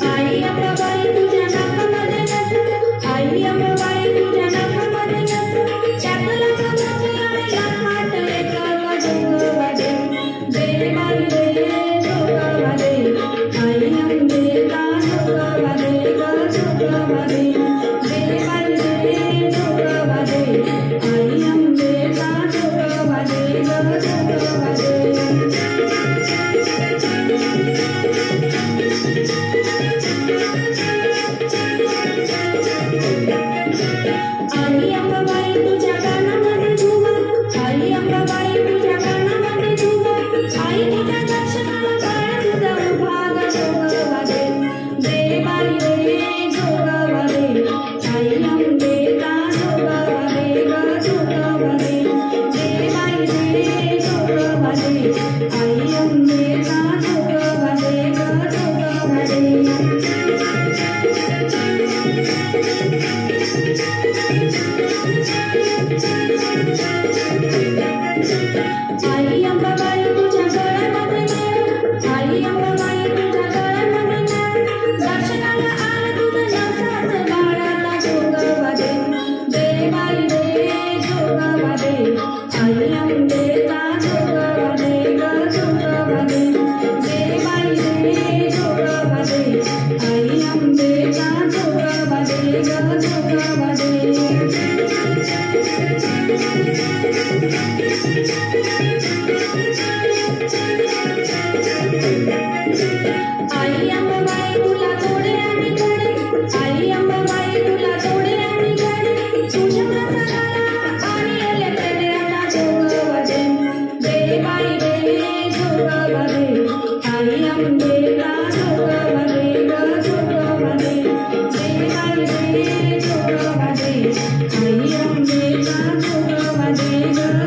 চাই আমরা পূজা Amen. I am a Maikula Tore, I am a Maikula Tore. Hare Guru